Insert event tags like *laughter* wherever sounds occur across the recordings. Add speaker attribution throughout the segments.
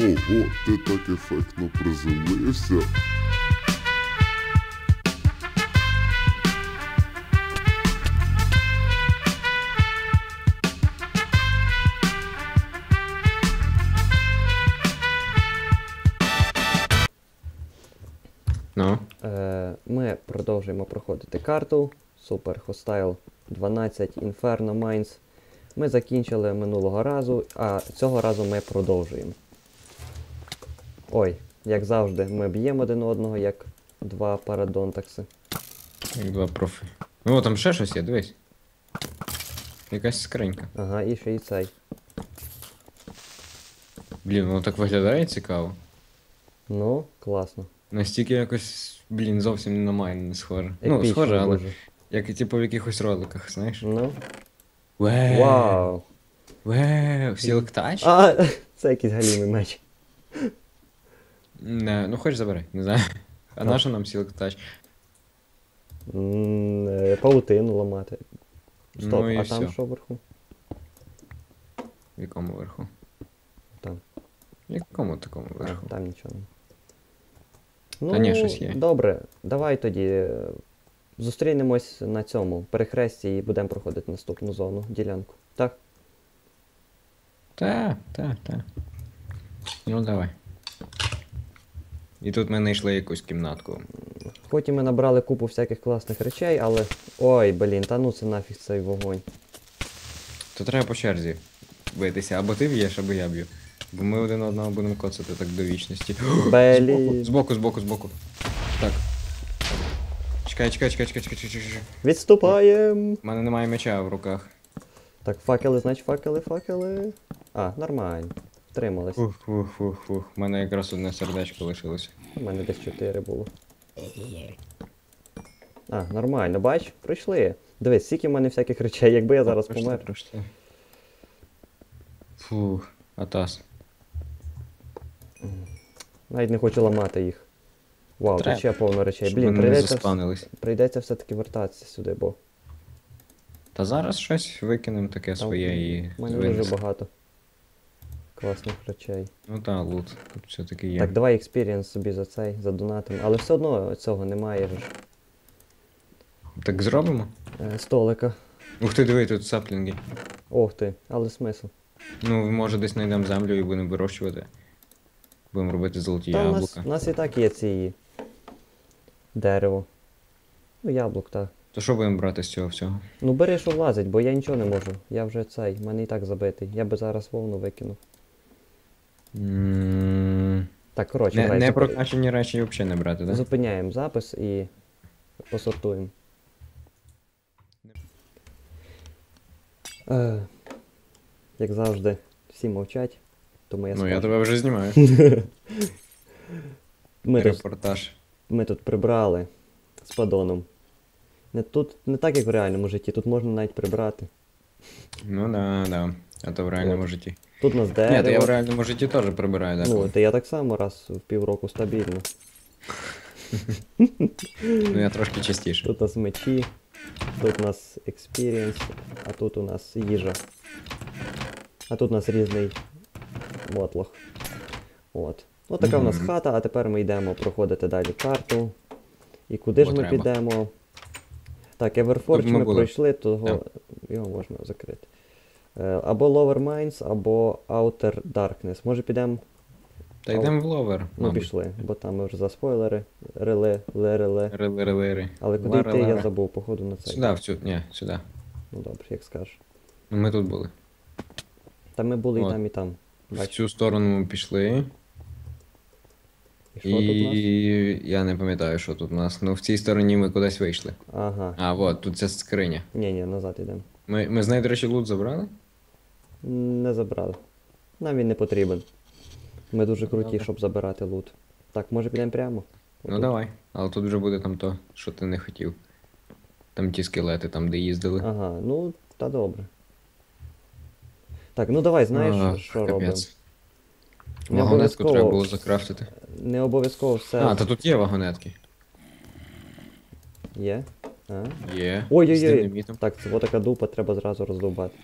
Speaker 1: Ого, ти так ефектно приземлився.
Speaker 2: Ну,
Speaker 3: Е, ми продовжуємо проходити карту Super Hostile 12 Inferno Mines. Ми закінчили минулого разу, а цього разу ми продовжуємо. Ой, як завжди, ми б'ємо один одного, як два парадонтакси.
Speaker 2: як два профі. Ну, о, там ще щось є, дивись. Якась скринька.
Speaker 3: Ага, і ще й цей.
Speaker 2: Блін, воно так виглядає цікаво.
Speaker 3: Ну, класно.
Speaker 2: Настільки якось, блін, зовсім на майн не схоже. ну, схоже, але
Speaker 3: дуже.
Speaker 2: як і типу в якихось роликах, знаєш.
Speaker 3: Ну,
Speaker 2: Вау!
Speaker 3: вау!
Speaker 2: Вау! Сілк тач?
Speaker 3: А, *laughs* це якийсь галімий меч.
Speaker 2: Не, ну хоч забирай, не знаю. *laughs* А
Speaker 3: Ну.
Speaker 2: на що нам сілк тач?
Speaker 3: М, е, Паутину ламати. Стоп,
Speaker 2: Ну і
Speaker 3: а там
Speaker 2: всьо.
Speaker 3: що вверху?
Speaker 2: В якому верху?
Speaker 3: Там.
Speaker 2: В якому такому
Speaker 3: А,
Speaker 2: верху?
Speaker 3: там нічого.
Speaker 2: Та ні, щось є.
Speaker 3: Добре, давай тоді е, зустрінемось на цьому перехресті і будемо проходити наступну зону, ділянку. Так?
Speaker 2: Та, та, та. Ну давай. І тут ми знайшли якусь кімнатку.
Speaker 3: Потім ми набрали купу всяких класних речей, але. Ой, блін, та ну це нафіг цей вогонь.
Speaker 2: То треба по черзі битися. Або ти б'єш, або я б'ю. Бо ми один одного будемо коцати так до вічності. *gasps*
Speaker 3: Блін.
Speaker 2: Збоку, збоку, збоку. Так. Чекай, чекай, чекай, чекай, чекай, чекай, чекай.
Speaker 3: Відступаємо!
Speaker 2: У мене немає меча в руках.
Speaker 3: Так, факели, значить факели, факели. А, нормально. Втримались.
Speaker 2: Фух, фух, фух, фух. У мене якраз одне сердечко лишилося.
Speaker 3: У мене десь 4 було. А, нормально, бач, пройшли. Дивись, скільки в мене всяких речей, якби я зараз
Speaker 2: Пройшли,
Speaker 3: помер.
Speaker 2: пройшли. Фух, атас.
Speaker 3: Навіть не хочу ламати їх. Вау,
Speaker 2: Треба.
Speaker 3: тут ще повно речей.
Speaker 2: Щоб
Speaker 3: Блін,
Speaker 2: вони не
Speaker 3: прийдеться,
Speaker 2: заспанились.
Speaker 3: прийдеться все-таки вертатися сюди, бо
Speaker 2: Та зараз щось викинемо таке
Speaker 3: там
Speaker 2: своє і.
Speaker 3: в мене дуже багато класних речей.
Speaker 2: Ну та, лут. Тут все-таки є.
Speaker 3: Так, давай експірієнс собі за цей, задонатим. Але все одно цього немає ж.
Speaker 2: Так зробимо?
Speaker 3: Е, столика.
Speaker 2: Ух ти, диви, тут саплінги.
Speaker 3: Ох ти, але смисл.
Speaker 2: Ну, може десь знайдемо землю і будемо вирощувати. Будемо робити золоті
Speaker 3: Та у нас,
Speaker 2: яблука.
Speaker 3: у нас і так є ці дерево. Ну, яблук, так.
Speaker 2: То що будемо брати з цього всього?
Speaker 3: Ну бери, що влазить, бо я нічого не можу. Я вже цей, в мене і так забитий. Я би зараз вовну викинув.
Speaker 2: М,
Speaker 3: Так, коротше,
Speaker 2: Не,
Speaker 3: давай,
Speaker 2: не прокачані речі взагалі не брати, так?
Speaker 3: зупиняємо запис і посортуємо. Е, як завжди, всі мовчать, тому я
Speaker 2: Ну, я
Speaker 3: скажу.
Speaker 2: тебе вже знімаю. *laughs*
Speaker 3: Ми, тут,
Speaker 2: Репортаж.
Speaker 3: ми тут прибрали з падоном. Не, тут не так, як в реальному житті, тут можна навіть прибрати.
Speaker 2: Ну да, да. А то в реальному житті.
Speaker 3: Тут у нас
Speaker 2: Ні, то я в реальному житті теж прибираю, так.
Speaker 3: Ну, то я так само раз в півроку стабільно.
Speaker 2: Ну я трошки частіше.
Speaker 3: Тут у нас мечі, тут у нас experience, а тут у нас їжа. А тут у нас різний мотлох. От. От така в нас хата, а тепер ми йдемо проходити далі карту. І куди ж ми
Speaker 2: треба.
Speaker 3: підемо? Так, Everforge
Speaker 2: ми були.
Speaker 3: пройшли, того його можна закрити. Е, Або Lower Mines, або Outer Darkness. Може підемо?
Speaker 2: Та йдемо в ловер.
Speaker 3: Ну
Speaker 2: мабуть.
Speaker 3: пішли, бо там ми вже за спойлери. Реле, ле-реле.
Speaker 2: Рири-рири.
Speaker 3: Але куди йти, я забув, походу на це.
Speaker 2: Сюди, в цю. Ні, сюди.
Speaker 3: Ну добре, як скажеш.
Speaker 2: Ну, Ми тут були.
Speaker 3: Та ми були і там, і там.
Speaker 2: В
Speaker 3: Бачиш,
Speaker 2: цю сторону ми пішли.
Speaker 3: і що тут у нас?
Speaker 2: І я не пам'ятаю, що тут у нас. Ну в цій стороні ми кудись вийшли.
Speaker 3: Ага.
Speaker 2: А, от, тут ця скриня.
Speaker 3: Ні, ні, назад йдемо.
Speaker 2: Ми, ми з неї, до речі, лут забрали?
Speaker 3: Не забрали. Нам він не потрібен. Ми дуже круті,
Speaker 2: Добре.
Speaker 3: щоб забирати лут. Так, може підемо прямо?
Speaker 2: Ну
Speaker 3: Отут.
Speaker 2: давай. Але тут вже буде там то, що ти не хотів. Там ті скелети, там, де їздили.
Speaker 3: Ага, ну, та добре. Так, ну давай, знаєш,
Speaker 2: Ах,
Speaker 3: що
Speaker 2: капець.
Speaker 3: робимо? Не
Speaker 2: Вагонетку треба було закрафтити.
Speaker 3: Не обов'язково все
Speaker 2: А, та тут є вагонетки.
Speaker 3: є. А?
Speaker 2: Є.
Speaker 3: Ой-ой-ой. Так, це така дупа, треба зразу роздовбати.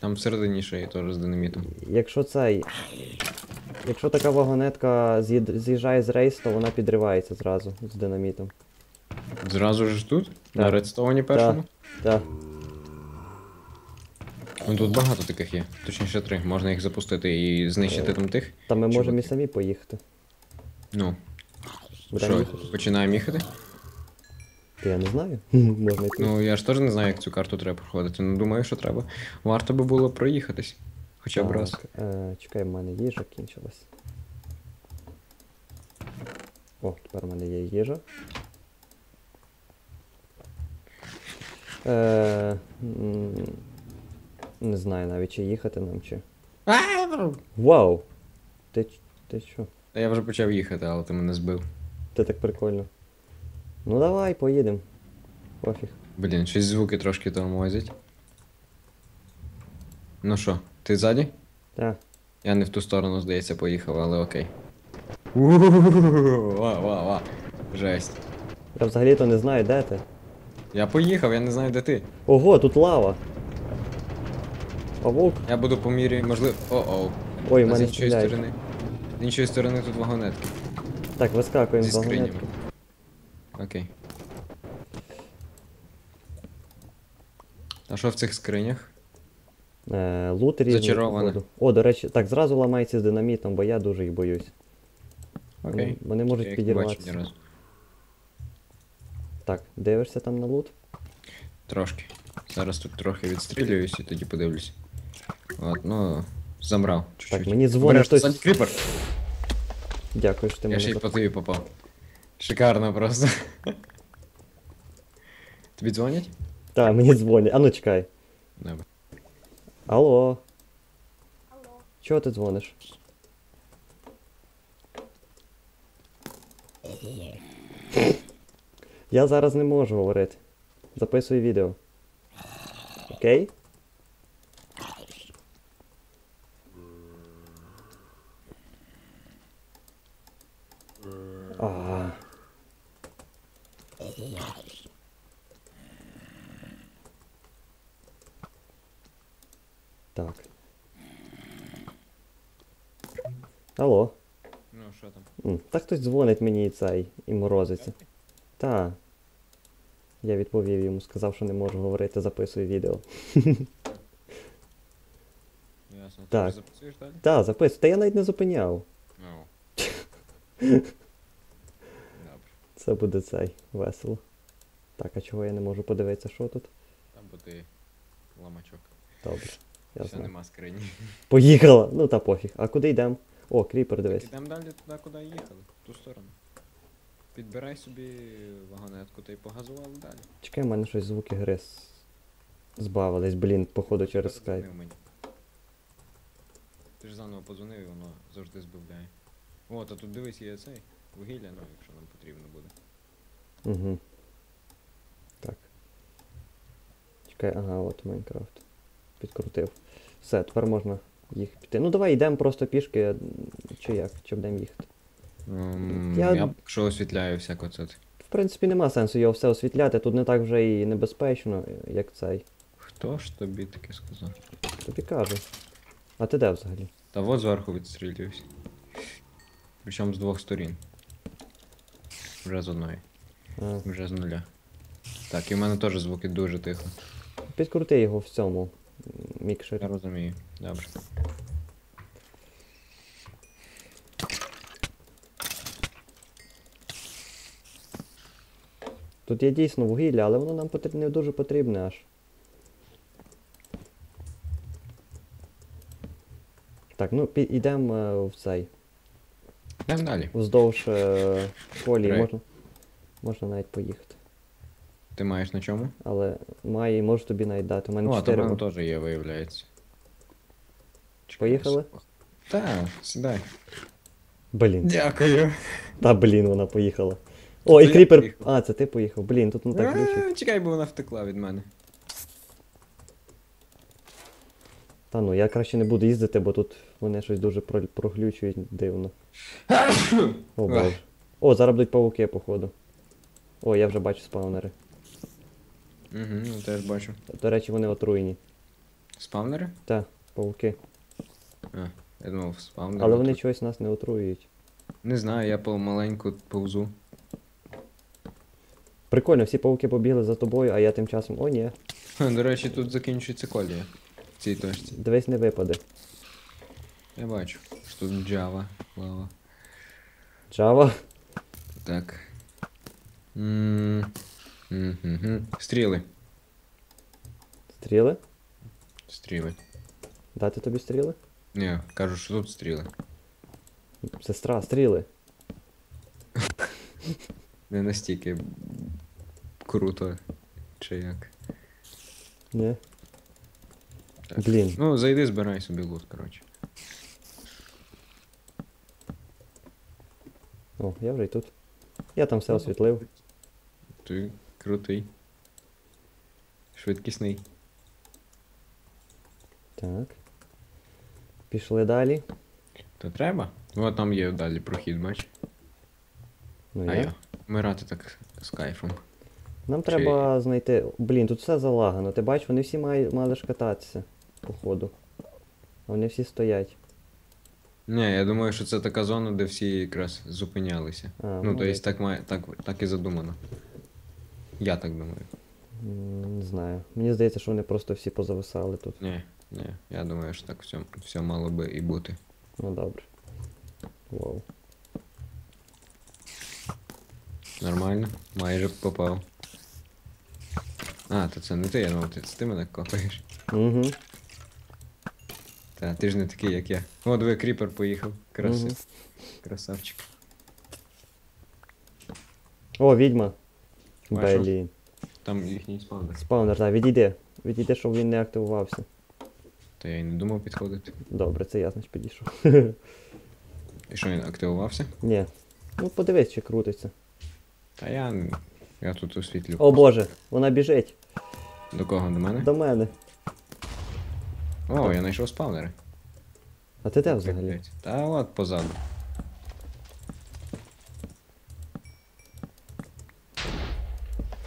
Speaker 2: Там всередині ще є теж з динамітом.
Speaker 3: Якщо цей. Якщо така вагонетка з'їжджає з рейс, то вона підривається зразу з динамітом.
Speaker 2: Зразу ж тут? На
Speaker 3: Так.
Speaker 2: редстоуні першому?
Speaker 3: Так.
Speaker 2: Ну тут багато таких є. Точніше три. Можна їх запустити і знищити там тих.
Speaker 3: Та ми можемо і самі поїхати.
Speaker 2: Ну, що, починаємо їхати?
Speaker 3: Та Я не знаю. Можна йти.
Speaker 2: Ну я ж теж не знаю, як цю карту треба проходити. Ну думаю, що треба. Варто би було проїхатись. Хоча б раз.
Speaker 3: Е, чекай, в мене їжа кінчилась. О, тепер в мене є їжа. Е, не знаю навіть чи їхати нам чи. Вау! Ти, ти що?
Speaker 2: Я вже почав їхати, але ти мене збив.
Speaker 3: Ти так прикольно. Ну давай, поїдемо. Пофіг.
Speaker 2: Блін, щось звуки трошки тормозять. Ну що, ти ззаді?
Speaker 3: Так.
Speaker 2: Я не в ту сторону, здається, поїхав, але окей. Ва, ва, ва. Жесть.
Speaker 3: Я взагалі-то не знаю, де ти.
Speaker 2: Я поїхав, я не знаю, де ти.
Speaker 3: Ого, тут лава. Павук.
Speaker 2: Я буду по мірі, можливо. О-оу.
Speaker 3: Ой,
Speaker 2: А з
Speaker 3: мене
Speaker 2: іншої
Speaker 3: стріляють.
Speaker 2: сторони. З іншої сторони тут вагонетки.
Speaker 3: Так, вискакуємо
Speaker 2: Зі
Speaker 3: з вагонетки.
Speaker 2: скринями. Окей. А що в цих скринях?
Speaker 3: Е, лут різний.
Speaker 2: Зачароване.
Speaker 3: О, до речі, так, зразу ламається з динамітом, бо я дуже їх боюсь. Вони,
Speaker 2: Окей.
Speaker 3: вони можуть
Speaker 2: Я їх не бачив ні
Speaker 3: підірватися.
Speaker 2: разу.
Speaker 3: Так, дивишся там на лут?
Speaker 2: Трошки. Зараз тут трохи відстрілююсь і тоді подивлюсь. От, ну, замрав. Чуть-чуть.
Speaker 3: Так, мені дзвонить
Speaker 2: Обережно,
Speaker 3: хтось.
Speaker 2: ззаді кріпер!
Speaker 3: Дякую, що ти
Speaker 2: Я
Speaker 3: мене.
Speaker 2: ще й по тобі попав. Шикарно просто. Тобі дзвонять?
Speaker 3: Так, мені дзвонять. А ну чекай.
Speaker 2: Добре.
Speaker 3: Алло.
Speaker 4: Алло.
Speaker 3: Чого ти дзвониш? Я зараз не можу говорити. Записую відео. Окей? А. Так. Алло.
Speaker 2: Ну, що там?
Speaker 3: Та хтось дзвонить мені і цей, і морозиться. Та. Я відповів йому, сказав, що не можу говорити, записую відео. *laughs*
Speaker 2: Ясно. Ти
Speaker 3: Так.
Speaker 2: вже запрацюєш далі?
Speaker 3: Та, записую. Та я навіть не зупиняв.
Speaker 2: Ну. *laughs*
Speaker 3: Це буде цей весело. Так, а чого я не можу подивитися, що тут?
Speaker 2: Там буде ламачок.
Speaker 3: Добре. Я
Speaker 2: Все,
Speaker 3: знаю.
Speaker 2: нема скрині.
Speaker 3: Поїхала! Ну та пофіг. А куди йдемо? О, кріпер дивись.
Speaker 2: Ідемо далі туди, куди їхали, в ту сторону. Підбирай собі вагонетку та й погазували далі.
Speaker 3: Чекай, в мене щось звуки гри збавились, блін, походу через скайп.
Speaker 2: Подзвонив мені. Ти ж заново подзвонив і воно завжди збивляє. От, а тут дивись, є цей вугілля, ну якщо нам потрібно буде.
Speaker 3: Угу. Так. Чекай, ага, от Майнкрафт. Підкрутив. Все, тепер можна їх піти. Ну давай йдемо просто пішки, чи як, чи будемо їхати.
Speaker 2: Ем,
Speaker 3: Я-
Speaker 2: я... якщо освітляю всяко це.
Speaker 3: В принципі, нема сенсу його все освітляти, тут не так вже і небезпечно, як цей.
Speaker 2: Хто ж тобі таке сказав?
Speaker 3: Тобі кажу. А ти де взагалі?
Speaker 2: Та от зверху відстрілююсь. Причому з двох сторін. Вже з одної,
Speaker 3: А,
Speaker 2: вже з нуля. Так, і в мене теж звуки дуже тихо.
Speaker 3: підкрути його в цьому м,
Speaker 2: Я розумію. Добре.
Speaker 3: Тут є дійсно вугілля, але воно нам не дуже потрібне аж. Так, ну йдемо е, в цей.
Speaker 2: Йдемо далі.
Speaker 3: Вздовж е, колії можна. Можна навіть поїхати.
Speaker 2: Ти маєш на чому?
Speaker 3: Але має і можу тобі навіть дати. У мене
Speaker 2: Ну, а то мене теж є, виявляється. Чекай,
Speaker 3: Поїхали?
Speaker 2: Так, сідай.
Speaker 3: Блін.
Speaker 2: Дякую.
Speaker 3: Та блін, вона поїхала. О, і
Speaker 2: я
Speaker 3: кріпер.
Speaker 2: поїхав.
Speaker 3: А, це ти поїхав. Блін, тут не так глючить.
Speaker 2: А, Чекай, бо вона втекла від мене.
Speaker 3: Та ну, я краще не буду їздити, бо тут вони щось дуже про- проглючують дивно. О, боже. О, зараз будуть павуки, походу. О, я вже бачу спаунери.
Speaker 2: Угу, ну теж бачу.
Speaker 3: До речі, вони отруєні.
Speaker 2: Спавнери?
Speaker 3: Та, павуки.
Speaker 2: А. Я думав, спавнер.
Speaker 3: Але вони чогось нас не отруюють.
Speaker 2: Не знаю, я помаленьку повзу.
Speaker 3: Прикольно, всі пауки побігли за тобою, а я тим часом. О, ні,
Speaker 2: Ха, До речі, тут закінчується колія. В цій точці.
Speaker 3: дивись не випаде.
Speaker 2: Я бачу, що тут Java, лава.
Speaker 3: Java.
Speaker 2: Так. М, мгм. Стріли.
Speaker 3: Стріли?
Speaker 2: Стріли.
Speaker 3: Дати тобі стріли?
Speaker 2: Ні, кажу, що тут стріли.
Speaker 3: Сестра, стріли.
Speaker 2: Не настільки круто, чи як.
Speaker 3: Ні.
Speaker 2: Так.
Speaker 3: Блін.
Speaker 2: Ну, зайди, збирай собі лут, коротше.
Speaker 3: О, я вже й тут. Я там все освітлив.
Speaker 2: Ти крутий. Швидкісний.
Speaker 3: Так. Пішли далі.
Speaker 2: То треба? О, там є далі прохід, бач.
Speaker 3: Ну,
Speaker 2: а
Speaker 3: я.
Speaker 2: я. Мирати так з кайфом.
Speaker 3: Нам
Speaker 2: Чи-
Speaker 3: треба знайти. Блін, тут все залагано. Ти бачиш, вони всі мали, мали ж кататися, походу. А вони всі стоять.
Speaker 2: Ні, я думаю, що це така зона, де всі якраз зупинялися.
Speaker 3: А,
Speaker 2: ну,
Speaker 3: може.
Speaker 2: то есть так, має, так, так і задумано. Я так думаю.
Speaker 3: Не знаю. Мені здається, що вони просто всі позависали тут.
Speaker 2: Ні, ні, я думаю, що так все, все мало би і бути.
Speaker 3: Ну добре. Вау.
Speaker 2: Нормально, майже попав. А, то це не ти, я думав, ти, це ти мене копаєш.
Speaker 3: Угу.
Speaker 2: Та, ти ж не такий, як я. О, диви, кріпер поїхав. Краси.
Speaker 3: Мгм.
Speaker 2: Красавчик.
Speaker 3: О, відьма.
Speaker 2: Бачу.
Speaker 3: Блін.
Speaker 2: Там їхній спавнер.
Speaker 3: Спаунер, так, відійди. Відійди, щоб він не активувався.
Speaker 2: То я і не думав підходити.
Speaker 3: Добре, це я, значить, підійшов.
Speaker 2: І що він активувався?
Speaker 3: Ні. Ну подивись, чи крутиться.
Speaker 2: Та я. Я тут освітлю.
Speaker 3: О боже, вона біжить.
Speaker 2: До кого? До мене?
Speaker 3: До мене.
Speaker 2: О, я знайшов спавнери.
Speaker 3: А ти де взагалі?
Speaker 2: Та от позаду.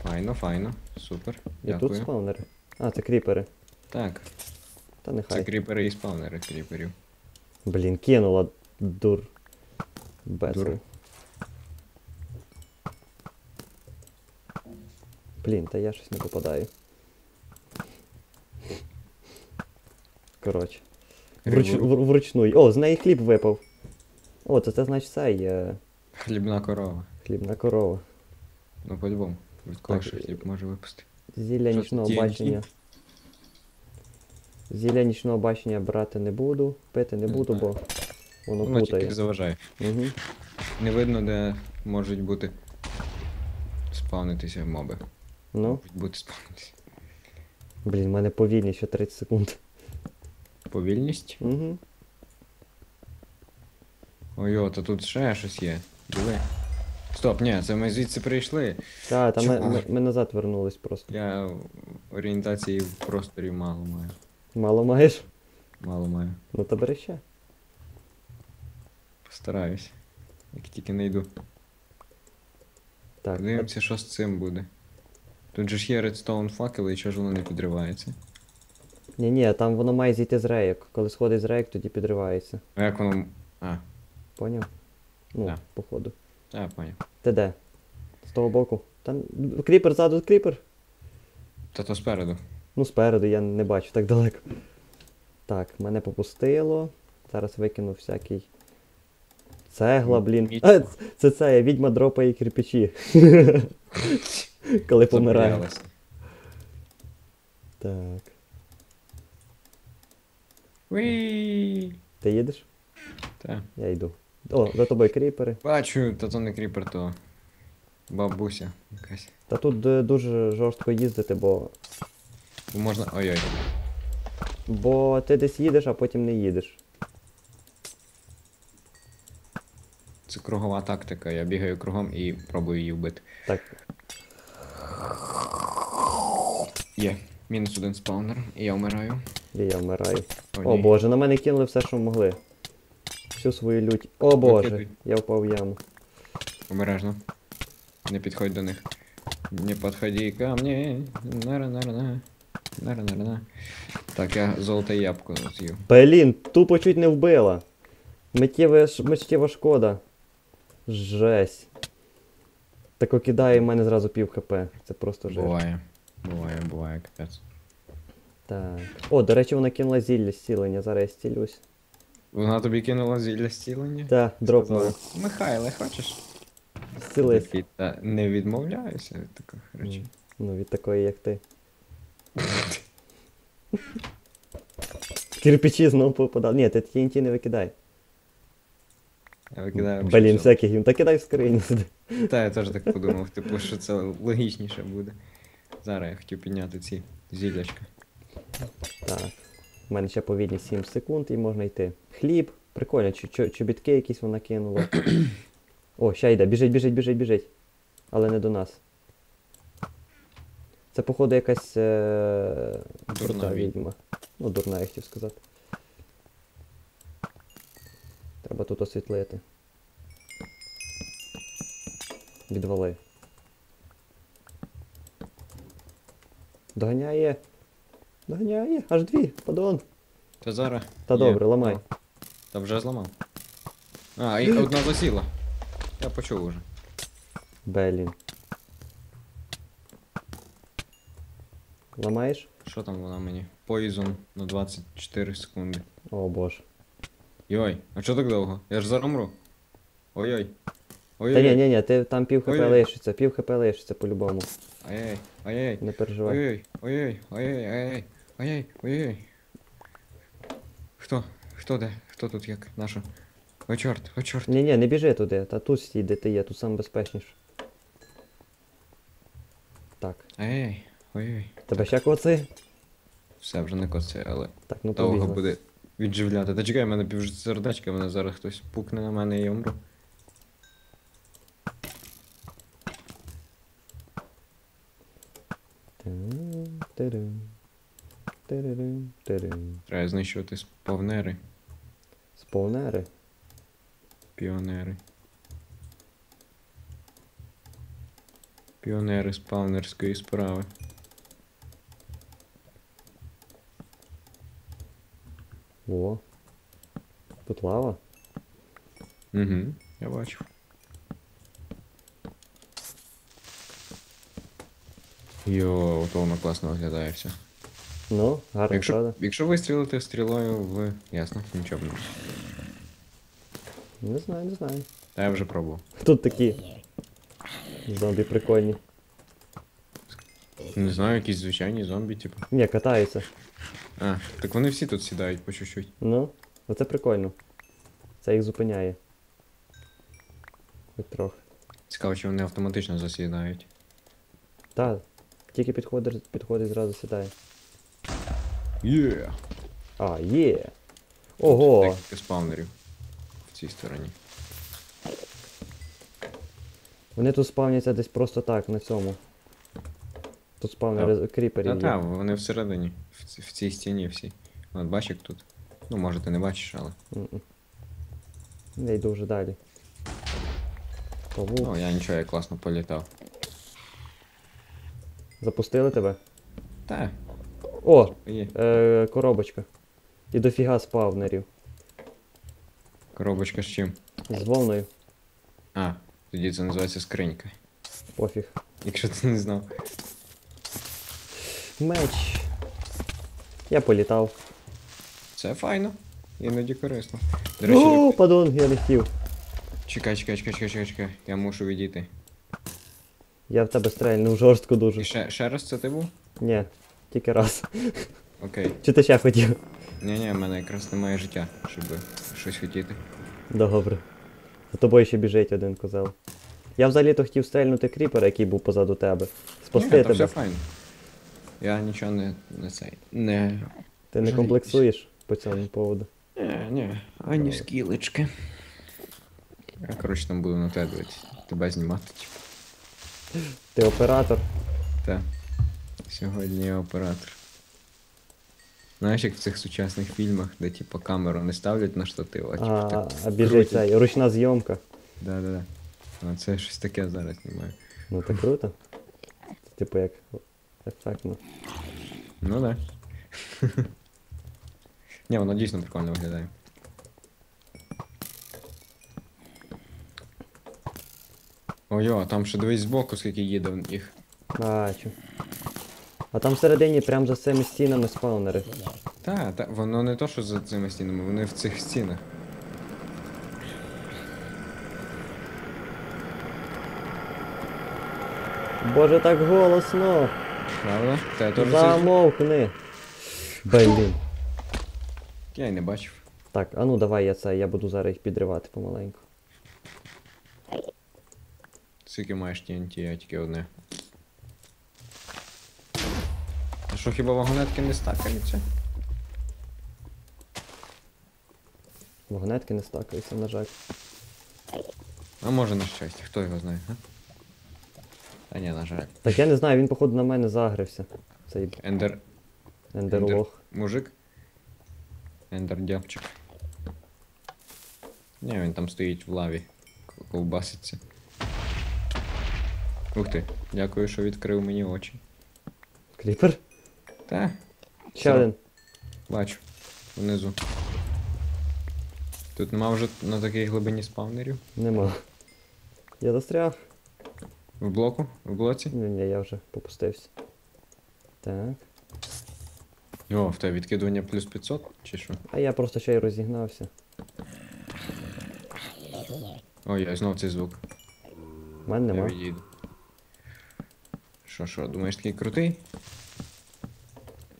Speaker 2: Файно, файно. Супер.
Speaker 3: І тут спаунери. А, це кріпери.
Speaker 2: Так,
Speaker 3: Та
Speaker 2: це кріпери і спавнери кріперів.
Speaker 3: Блін, кинула дур.
Speaker 2: Дур.
Speaker 3: Блін, та я щось не попадаю. Коротше. Вруч... Вручну. О, з неї хліб випав. О, це, це значить це є
Speaker 2: Хлібна корова.
Speaker 3: хлібна корова.
Speaker 2: Ну, по-любому. Від кого ще хліб може випасти.
Speaker 3: Зілля нічного бачення. Зілля нічного бачення брати не буду, пити не
Speaker 2: Не
Speaker 3: буду,
Speaker 2: знаю.
Speaker 3: бо воно
Speaker 2: Воно
Speaker 3: путає.
Speaker 2: тільки заважає.
Speaker 3: Угу.
Speaker 2: Не видно, де можуть бути спавнитися моби.
Speaker 3: Ну,
Speaker 2: Можуть бути спавнитися.
Speaker 3: блін, в мене повільні ще 30 секунд.
Speaker 2: Повільність.
Speaker 3: Угу.
Speaker 2: Ой, то тут ще щось є. Диви. Стоп, ні, це ми звідси прийшли.
Speaker 3: Та, там ми, ми, ми назад вернулись просто.
Speaker 2: Я орієнтації в просторі мало маю.
Speaker 3: Мало маєш?
Speaker 2: Мало маю.
Speaker 3: Ну то бери ще.
Speaker 2: Постараюсь. Як тільки не йду.
Speaker 3: Так.
Speaker 2: Подивимося, що з цим буде. Тут же ж є редстоун факели, і чого ж воно не підривається?
Speaker 3: Ні, ні, там воно має зійти з рейок. Коли сходить з рейок, тоді підривається.
Speaker 2: А як воно. А,
Speaker 3: Поняв? Ну,
Speaker 2: Да.
Speaker 3: походу.
Speaker 2: та поняв.
Speaker 3: Ти де? З того боку. Там кріпер ззаду кріпер.
Speaker 2: Та то спереду.
Speaker 3: Ну, спереду я не бачу так далеко. Так, мене попустило. Зараз викину всякий. Цегла, блін. А, ц- це це, я відьма дропає кирпичі. *laughs* Коли помирає.
Speaker 2: Забоялась.
Speaker 3: Так.
Speaker 2: Уі!
Speaker 3: Ти їдеш?
Speaker 2: Та.
Speaker 3: Я йду. О, за тобою кріпери.
Speaker 2: Бачу, та то не кріпер, то бабуся якась.
Speaker 3: Та тут е, дуже жорстко їздити, бо.
Speaker 2: Бо Можна. Ой-ой.
Speaker 3: Бо ти десь їдеш, а потім не їдеш.
Speaker 2: Це кругова тактика. Я бігаю кругом і пробую її вбити.
Speaker 3: Так,
Speaker 2: Є. Мінус один спаунер, і я вмираю.
Speaker 3: і я вмираю.
Speaker 2: О,
Speaker 3: О боже, на мене кинули все, що могли. Всю свою лють. О боже, я впав в яму.
Speaker 2: Обережно. Не підходь до них. Не підходи ко мне. Нара нара на. Нара нара на. Так, я золоте ябко з'їв.
Speaker 3: Блін, тупо чуть не вбила. Миттєва, миттєва шкода. Жесть. Так кидає в мене зразу пів хп. Це просто жесть.
Speaker 2: Буває. Буває, буває, капець.
Speaker 3: Так. О, до речі, вона кинула зілля зцілення, зараз я зцілюсь.
Speaker 2: Вона тобі кинула зілля зцілення?
Speaker 3: Та, дропнула.
Speaker 2: Михайле, хочеш?
Speaker 3: Зцілись.
Speaker 2: Такий, Та не відмовляюся від таких речей.
Speaker 3: Ну, від такої, як ти. Кирпичі знову попадали. Ні, ти TNT не викидай.
Speaker 2: Я викидаю
Speaker 3: Блін, всяких їм. Та кидай в скриню сюди.
Speaker 2: Та я теж так подумав, типу, що це логічніше буде. Зараз я хотів підняти ці зілячка.
Speaker 3: Так. У мене ще повільні 7 секунд і можна йти. Хліб. Прикольно, чо- чо- чобітки якісь вона кинула. О, ще йде. Біжить, біжить, біжить, біжить. Але не до нас. Це, походу, якась. Е...
Speaker 2: Дурна відьма.
Speaker 3: відьма. Ну, дурна, я хотів сказати. Треба тут освітлити. Відвали. Доганяє. Доганяє. Аж дві, падон.
Speaker 2: Та зараз.
Speaker 3: Та
Speaker 2: є.
Speaker 3: добре, ламай.
Speaker 2: О, Та вже зламав. А, і одна засіла. Я почув уже.
Speaker 3: Блін. Ламаєш?
Speaker 2: Що там вона мені? Poison на 24 секунди.
Speaker 3: О боже.
Speaker 2: Йой, а чого так довго? Я ж зараз умру. Ой-ой.
Speaker 3: Та
Speaker 2: Ой-ой.
Speaker 3: ні, ні, ні, ти там пів хп лишиться, пів хп лишиться по-любому.
Speaker 2: Ай-яй, ай-яй.
Speaker 3: Не переживай.
Speaker 2: Ой-ой, ой-ой, ой-ой, ай-яй, ай-яй, ой-ой. Хто? Хто де? Хто тут як? Наша? О, чорт, о, чорт.
Speaker 3: Ні, ні, не біжи туди, та тут стій, де ти є, тут саме безпечніше. Так.
Speaker 2: Ай-яй, ой-ой.
Speaker 3: Тебе ще коци?
Speaker 2: Все, вже не коце, але
Speaker 3: Так, ну
Speaker 2: довго
Speaker 3: побігли.
Speaker 2: буде відживляти. Та чекай, в мене пів сердечка, мене зараз хтось пукне на мене і я умру. Треба знищувати спавнери,
Speaker 3: Спаунери.
Speaker 2: піонери. Піонери спавнерської справи.
Speaker 3: О. Тут лава.
Speaker 2: Угу, я бачив. Йо, то воно класно виглядає все.
Speaker 3: Ну, гарно,
Speaker 2: Якщо,
Speaker 3: правда?
Speaker 2: якщо вистрілити стрілою в. Ясно, нічого б не.
Speaker 3: Не знаю, не знаю.
Speaker 2: Та я вже пробував.
Speaker 3: Тут такі. Зомбі прикольні.
Speaker 2: Не знаю, якісь звичайні зомбі, типу.
Speaker 3: Ні, катаються.
Speaker 2: А, так вони всі тут сідають по чуть-чуть.
Speaker 3: Ну, оце прикольно. Це їх зупиняє. Хоч трохи.
Speaker 2: Цікаво, чи вони автоматично засідають.
Speaker 3: Та, тільки підходить, підходить зразу сідає.
Speaker 2: Є!
Speaker 3: А, є. Ого!
Speaker 2: Декілька спавнерів в цій стороні.
Speaker 3: Вони тут спавняться десь просто так, на цьому. Тут спавнери
Speaker 2: Та
Speaker 3: кріперів
Speaker 2: та,
Speaker 3: є.
Speaker 2: вони всередині, в, в цій стіні всі. От бачиш як тут. Ну, може ти не бачиш, але.
Speaker 3: Я йду вже далі. Павук.
Speaker 2: Ну, я нічого, я класно політав.
Speaker 3: Запустили тебе?
Speaker 2: Та,
Speaker 3: О!
Speaker 2: є.
Speaker 3: Е, коробочка. І дофіга спавнерів.
Speaker 2: Коробочка з чим?
Speaker 3: З вовною.
Speaker 2: А, тоді це називається скринька.
Speaker 3: Пофіг.
Speaker 2: Якщо ти не знав.
Speaker 3: Меч. Я політав.
Speaker 2: Це файно. Іноді корисно. До речі,
Speaker 3: О, падон, я не хотів.
Speaker 2: чекай, чекай, чекай, чекай, чекай, чекай. Я мушу відійти.
Speaker 3: Я в тебе стрельнув жорстко
Speaker 2: І
Speaker 3: дуже.
Speaker 2: ще, ще раз це ти був?
Speaker 3: Ні, тільки раз.
Speaker 2: Окей.
Speaker 3: Чи ти ще хотів?
Speaker 2: Ні, ні, в мене якраз немає життя, щоб щось хотіти.
Speaker 3: Добре. За тобою ще біжить один козел. Я взагалі-то хотів стрельнути кріпера, який був позаду тебе. Спасти
Speaker 2: ні,
Speaker 3: тебе.
Speaker 2: все файно. Я нічого не, не цей. Не.
Speaker 3: Ти не комплексуєш по цьому поводу.
Speaker 2: Ні, ні, ані скілечки. Я, коротше, там буду на тебе дивитися. Тебе знімати, типу.
Speaker 3: Ти оператор.
Speaker 2: Та. Сьогодні я оператор. Знаєш, як в цих сучасних фільмах, де типу камеру не ставлять на штатив, а типу
Speaker 3: А,
Speaker 2: так.
Speaker 3: а біжить цей, ручна зйомка.
Speaker 2: Да-да-да. А це щось таке зараз знімаю.
Speaker 3: Ну так круто. Це, типу як ефектно.
Speaker 2: Ну да. *laughs* Ні, воно дійсно прикольно виглядає. Ой-о, а там ще дивись збоку, скільки їде в їх.
Speaker 3: Бачу. А там всередині, прямо за цими стінами спаунери.
Speaker 2: Та, та, воно не то, що за цими стінами, вони в цих стінах.
Speaker 3: Боже, так голосно!
Speaker 2: Правда? Та я теж це...
Speaker 3: Замовкни! Блін.
Speaker 2: Я й не бачив.
Speaker 3: Так, а ну давай я це, я буду зараз їх підривати помаленьку.
Speaker 2: Скільки маєш TNT, я тільки одне. А що хіба вагонетки не стакаються?
Speaker 3: Вагонетки не стакаються, на жаль.
Speaker 2: А може на щастя, хто його знає, а? Та ні, на жаль.
Speaker 3: Так я не знаю, він походу на мене загрився. Цей
Speaker 2: Ендер.
Speaker 3: ендерлох.
Speaker 2: Мужик. Ендер дябчик. Ні, він там стоїть в лаві. Ковбаситься. Ух ти, дякую, що відкрив мені очі.
Speaker 3: Кріпер?
Speaker 2: Та,
Speaker 3: Ще
Speaker 2: Все.
Speaker 3: один.
Speaker 2: бачу. Внизу. Тут нема вже на такій глибині спавнерів.
Speaker 3: Нема. Я застряг.
Speaker 2: В блоку? В блоці?
Speaker 3: Ні, ні, я вже попустився. Так.
Speaker 2: О, в тебе відкидування плюс 500 чи що?
Speaker 3: А я просто ще й розігнався.
Speaker 2: Ой, я знов цей звук.
Speaker 3: У мене
Speaker 2: Я
Speaker 3: нема.
Speaker 2: відійду. Що, що, думаєш такий крутий?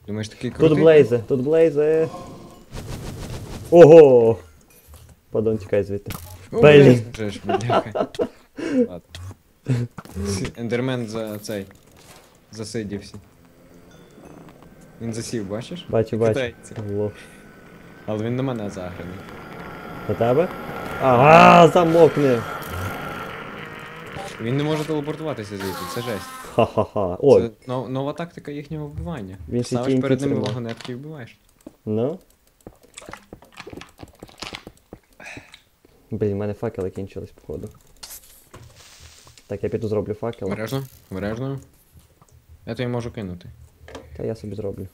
Speaker 2: Думаєш такий крутий?
Speaker 3: Тут блейзи, тут блейзи. Ого! Падон, тікай звідти. Блін.
Speaker 2: Ендермен за цей. Засидівся. Він засів, бачиш?
Speaker 3: Бачу, бачу. Лох.
Speaker 2: Але він на мене заграний.
Speaker 3: На тебе? Ага, замокни!
Speaker 2: Він не може телепортуватися звідти, це жесть.
Speaker 3: Ха-ха-ха. О,
Speaker 2: Це нов- нова тактика їхнього вбивання.
Speaker 3: Він
Speaker 2: Ставиш перед ними вагонетки і вбиваєш.
Speaker 3: ну. Блін, в мене факели кінчились, походу. Так, я піду зроблю факел.
Speaker 2: Обережно, обережно. Я тобі можу кинути.
Speaker 3: Та я собі зроблю.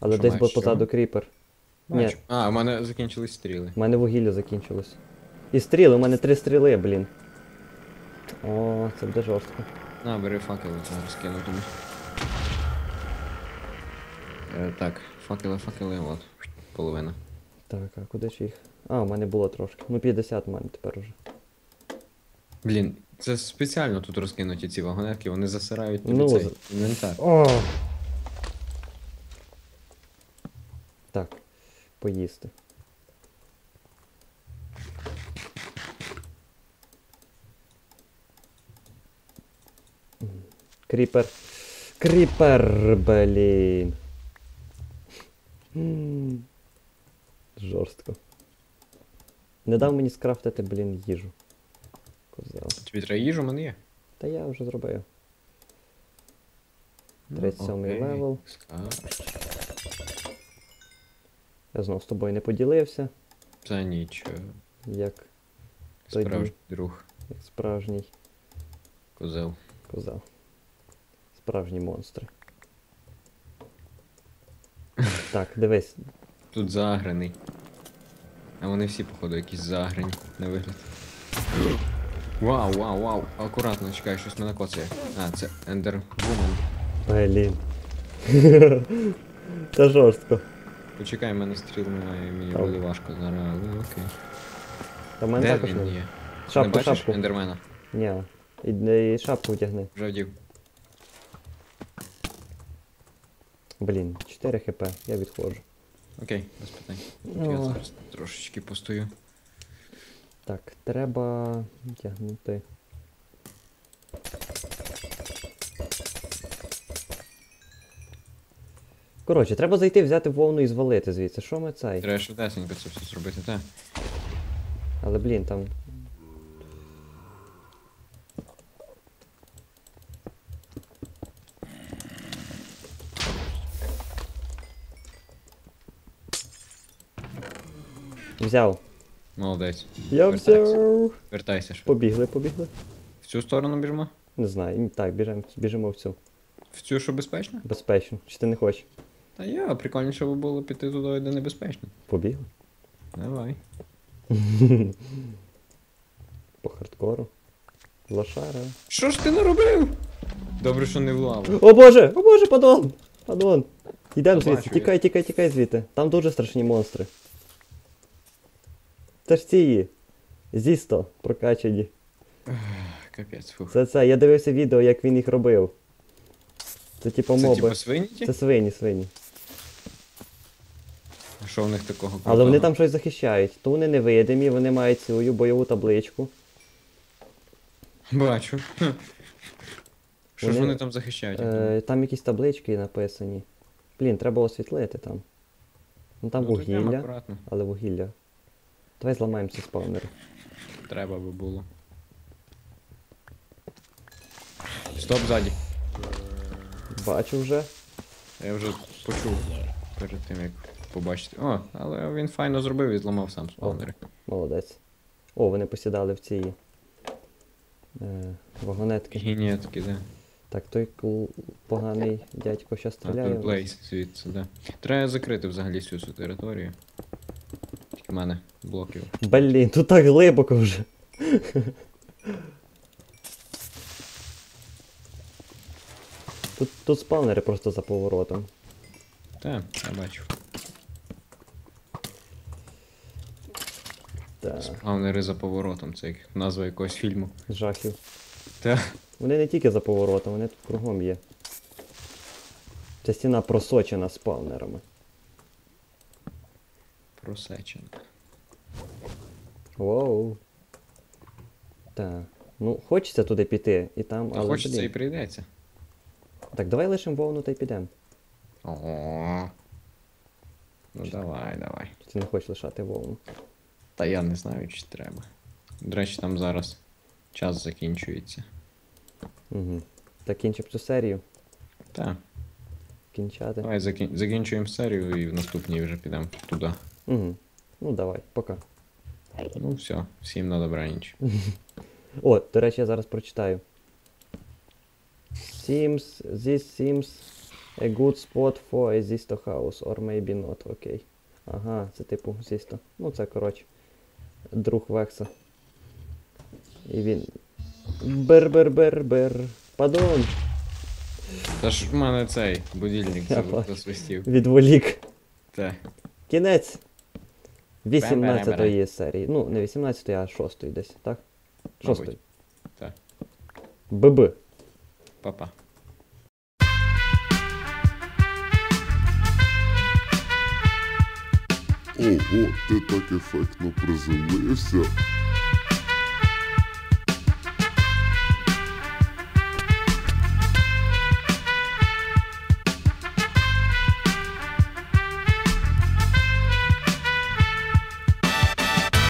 Speaker 3: Але
Speaker 2: Що
Speaker 3: десь
Speaker 2: маєш,
Speaker 3: бо позаду кріпер. Ні.
Speaker 2: Бачу. А, у мене закінчились стріли.
Speaker 3: У мене вугілля закінчилось. І стріли, у мене три стріли, блін. О, це буде жорстко.
Speaker 2: На, бери факели, зараз кину тобі. Е, так, факели, факели, от. Половина.
Speaker 3: Так, а куди ж їх? А, у мене було трошки. Ну 50 у мене тепер уже.
Speaker 2: Блін, це спеціально тут розкинуті ці вагонетки, вони засирають тобі
Speaker 3: Ну,
Speaker 2: цей інвентар.
Speaker 3: О! Так, поїсти. Кріпер, блін. М, Жорстко. Не дав мені скрафтити, блін, їжу. Козел.
Speaker 2: Тобі треба їжу, у мене є.
Speaker 3: Та я вже зробив.
Speaker 2: Ну,
Speaker 3: 37
Speaker 2: окей.
Speaker 3: левел.
Speaker 2: Скаж.
Speaker 3: Я знов з тобою не поділився,
Speaker 2: Це нічого.
Speaker 3: як,
Speaker 2: Справжній друг.
Speaker 3: як справжній
Speaker 2: Козел.
Speaker 3: козел. Справжні монстри. *laughs* Так, дивись.
Speaker 2: Тут заграний. А вони всі, походу, якісь заграні на вигляд. Вау, вау, вау. Акуратно, чекай, щось мене коцає. А, це Woman.
Speaker 3: Блін. *laughs* Це жорстко.
Speaker 2: Почекай, мене стріл немає, мені буде важко зараз, але окей.
Speaker 3: Та мене
Speaker 2: Де
Speaker 3: також
Speaker 2: він
Speaker 3: не.
Speaker 2: є?
Speaker 3: Шапку,
Speaker 2: Не бачиш
Speaker 3: шапку.
Speaker 2: ендермена?
Speaker 3: Ні. І, і шапку вдягни.
Speaker 2: Вже вдів.
Speaker 3: Блін, 4 хп, я відходжу.
Speaker 2: Окей, без питань.
Speaker 3: Ну.
Speaker 2: Я зараз трошечки постою.
Speaker 3: Так, треба вдягнути. Коротше, треба зайти, взяти вовну і звалити звідси. Що ми цей?
Speaker 2: Треба швидесенько це все зробити, так.
Speaker 3: Але блін, там. Взяв.
Speaker 2: Молодець.
Speaker 3: Я
Speaker 2: Вертайся.
Speaker 3: взяв.
Speaker 2: Вертайся ж.
Speaker 3: Побігли, побігли.
Speaker 2: В цю сторону біжимо?
Speaker 3: Не знаю. Так, біжимо, біжимо в цю.
Speaker 2: В цю, що безпечно?
Speaker 3: Безпечно. Чи ти не хочеш?
Speaker 2: Та я, прикольніше би було піти туди, де небезпечно.
Speaker 3: Побігли.
Speaker 2: Давай. *laughs*
Speaker 3: По хардкору. Лошара.
Speaker 2: Що ж ти наробив? Добре, що не в лаву.
Speaker 3: О боже! О боже, падон! Падон! Йдемо звідси,
Speaker 2: я.
Speaker 3: тікай, тікай, тікай звідти. Там дуже страшні монстри. Це ж ці. Зісто прокачані. *sighs*
Speaker 2: Капець, фух.
Speaker 3: Це це, я дивився відео, як він їх робив. Це типу
Speaker 2: Це типу свині? ті?
Speaker 3: Це свині, свині.
Speaker 2: А Що в них такого
Speaker 3: Але вони там щось захищають. То вони невидимі, вони мають свою бойову табличку.
Speaker 2: Бачу. *laughs* Що ж
Speaker 3: Вони-
Speaker 2: там захищають?
Speaker 3: Е, там якісь таблички написані. Блін, треба освітлити там. Ну там
Speaker 2: Ну, то йдемо
Speaker 3: вугілля,
Speaker 2: акуратно.
Speaker 3: але вугілля. Давай зламаємо ці спавнери.
Speaker 2: Треба би було. Стоп ззаді.
Speaker 3: Бачу вже.
Speaker 2: Я вже почув перед тим, як побачити. О, але він файно зробив і зламав сам спавнери.
Speaker 3: Молодець. О, вони посідали в ці е, вагонетки.
Speaker 2: Гінетки, да.
Speaker 3: Так, той поганий дядько ще
Speaker 2: А
Speaker 3: стріляє.
Speaker 2: тут Блейз звідси, да. Треба закрити взагалі всю цю територію. В мене блоків.
Speaker 3: Блін, тут так глибоко вже. Тут, тут спавнери просто за поворотом.
Speaker 2: Так, я бачу.
Speaker 3: Так,
Speaker 2: Спавнери за поворотом, це як назва якогось фільму.
Speaker 3: жахів.
Speaker 2: Та.
Speaker 3: Вони не тільки за поворотом, вони тут кругом є. Ця стіна просочена спавнерами.
Speaker 2: Просечена.
Speaker 3: Воу. Так. Ну, хочеться туди піти, і там,
Speaker 2: Та
Speaker 3: але.
Speaker 2: хочеться
Speaker 3: блін.
Speaker 2: і прийдеться.
Speaker 3: Так, давай лишимо вовну та й підемо.
Speaker 2: О. Ну давай, давай.
Speaker 3: Ти не хочеш лишати вовну.
Speaker 2: Та я не знаю, чи треба. До речі, там зараз час закінчується.
Speaker 3: Угу. Так кінчив цю серію.
Speaker 2: Так,
Speaker 3: Кінчати.
Speaker 2: давай закін... закінчуємо серію і в наступній вже підемо туди.
Speaker 3: Угу. Ну давай, пока.
Speaker 2: Ну все, всім на добраніч. *laughs*
Speaker 3: О, до речі, я зараз прочитаю. Seems, this seems a good spot for a Zisto house, or maybe not, окей. Ага, це типу Zisto. Ну це, коротше, друг Векса. І він. Бер-бер-бер-бер. Падон!
Speaker 2: Та ж в мене цей будильник засвистів.
Speaker 3: Відволік.
Speaker 2: Та.
Speaker 3: Кінець 18-ї серії. Ну, не 18-ї, а 6-ї десь, так? 6-ї.
Speaker 2: Мабуть. Так.
Speaker 3: ББ.
Speaker 2: Па-па.
Speaker 1: Ого, ти так ефектно приземлився.